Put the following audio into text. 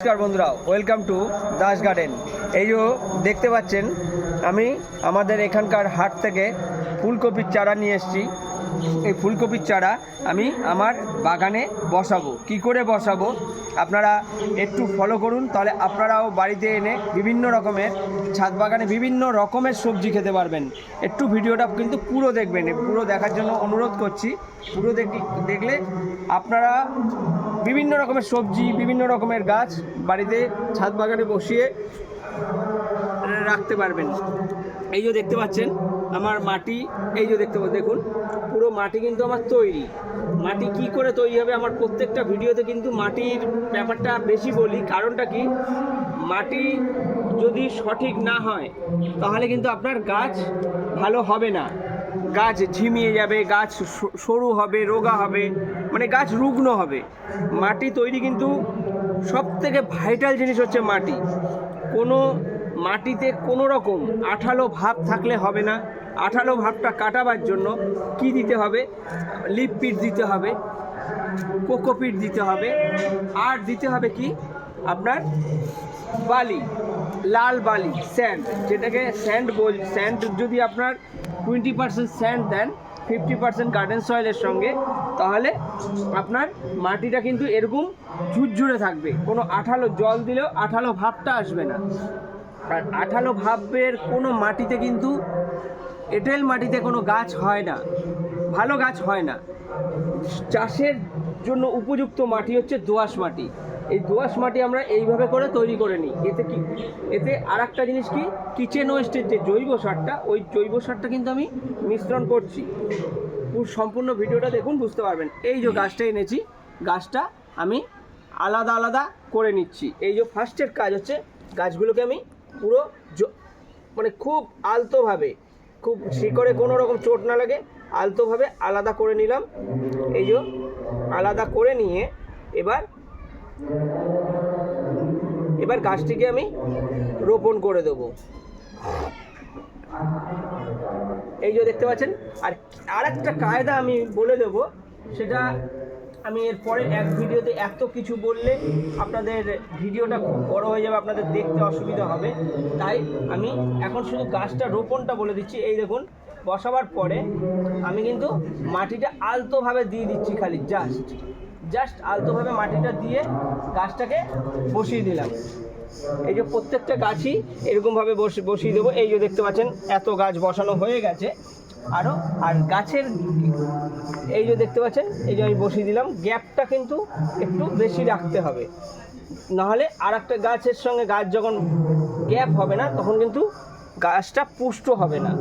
নমস্কার বন্ধুরা welcome to Das garden এই যে দেখতে পাচ্ছেন, আমি আমাদের এখানকার হাট থেকে ফুলকপির চারা নিয়ে এসেছি। এই ফুলকপির চারা আমি আমার বাগানে বসাবো। কি করে বসাবো? আপনারা একটু ফলো করুন, তাহলে আপনারাও বাড়িতে এনে বিভিন্ন রকমের ছাদ বাগানে বিভিন্ন রকমের সবজি খেতে পারবেন। একটু ভিডিওটা কিন্তু পুরো দেখবেন, পুরো দেখার জন্য অনুরোধ করছি। পুরো দেখি- দেখলে আপনারা বিভিন্ন রকমের সবজি, বিভিন্ন রকমের গাছ বাড়িতে ছাদ বাগানে বসিয়ে রাখতে পারবেন। এই যে দেখতে পাচ্ছেন, আমার মাটি, এই যে দেখতে দেখুন। পুরো মাটি কিন্তু আমার তৈরি। মাটি কি করে তৈরি হবে আমার প্রত্যেকটা ভিডিওতে কিন্তু মাটির ব্যাপারটা বেশি বলি। কারণটা কি? মাটি যদি সঠিক না হয়, তাহলে কিন্তু আপনার গাছ ভালো হবে না। গাছ ঝিমিয়ে যাবে, গাছ সরু হবে, রোগা হবে মানে গাছ রুগ্ন হবে। মাটি তৈরি কিন্তু সব থেকে ভাইটাল জিনিস হচ্ছে মাটি। কোনো মাটিতে কোনো রকম আঠালো ভাব থাকলে হবে না। আঠালো ভাবটা কাটাবার জন্য কি দিতে হবে? লিপপিট দিতে হবে কোকোপিট দিতে হবে, আর দিতে হবে কি? আপনার বালি, লাল বালি, স্যান্ড, যেটাকে স্যান্ড বল, স্যান্ড যদি আপনার twenty percent sand then fifty percent garden সয়েলের সঙ্গে, তাহলে আপনার মাটিটা কিন্তু এরকম ঝুরঝুরে থাকবে। কোনো আঠালো জল দিলেও আঠালো ভাবটা আসবে না। আর আঠালো ভাবের কোনো মাটিতে কিন্তু, এঁটেল মাটিতে কোনো গাছ হয় না, ভালো গাছ হয় না। চাষের জন্য উপযুক্ত মাটি হচ্ছে দোআঁশ মাটি। এই দোআঁশ মাটি আমরা এইভাবে করে তৈরি করে নিই। এতে কি, এতে আর একটা জিনিস কি, কিচেন ওয়েস্টের যে জৈব সারটা, ওই জৈব সারটা কিন্তু আমি মিশ্রণ করছি। পুরো সম্পূর্ণ ভিডিওটা দেখুন, বুঝতে পারবেন। এই যে গাছটা এনেছি, গাছটা আমি আলাদা আলাদা করে নিচ্ছি। এই যে ফার্স্টের কাজ হচ্ছে গাছগুলোকে আমি পুরো মানে খুব আলতোভাবে, খুব শিকড়ে কোনো রকম চোট না লাগে, আলতোভাবে আলাদা করে নিলাম। এই যে, আলাদা করে নিয়ে এবার এবার গাছটিকে আমি রোপণ করে দেবো। এই যে দেখতে পাচ্ছেন, আর আরেকটা কায়দা আমি বলে দেবো, সেটা আমি এর পরে এক ভিডিওতে এত কিছু বললে আপনাদের ভিডিওটা খুব বড় হয়ে যাবে, আপনাদের দেখতে অসুবিধা হবে। তাই আমি এখন শুধু গাছটা রোপণটা বলে দিচ্ছি। এই দেখুন, বসাবার পরে আমি কিন্তু মাটিটা আলতোভাবে দিয়ে দিচ্ছি খালি জাস্ট জাস্ট আলতোভাবে মাটিটা দিয়ে গাছটাকে বসিয়ে দিলাম। এই যে প্রত্যেকটা গাছই এরকমভাবে বসে, বসিয়ে দেবো। এই যে দেখতে পাচ্ছেন, এত গাছ বসানো হয়ে গেছে। আরও আর গাছের এই যে দেখতে পাচ্ছেন, এই যে আমি বসিয়ে দিলাম, গ্যাপটা কিন্তু একটু বেশি রাখতে হবে। নাহলে আর একটা গাছের সঙ্গে গাছ যখন গ্যাপ হবে না, তখন কিন্তু গাছটা পুষ্ট হবে না।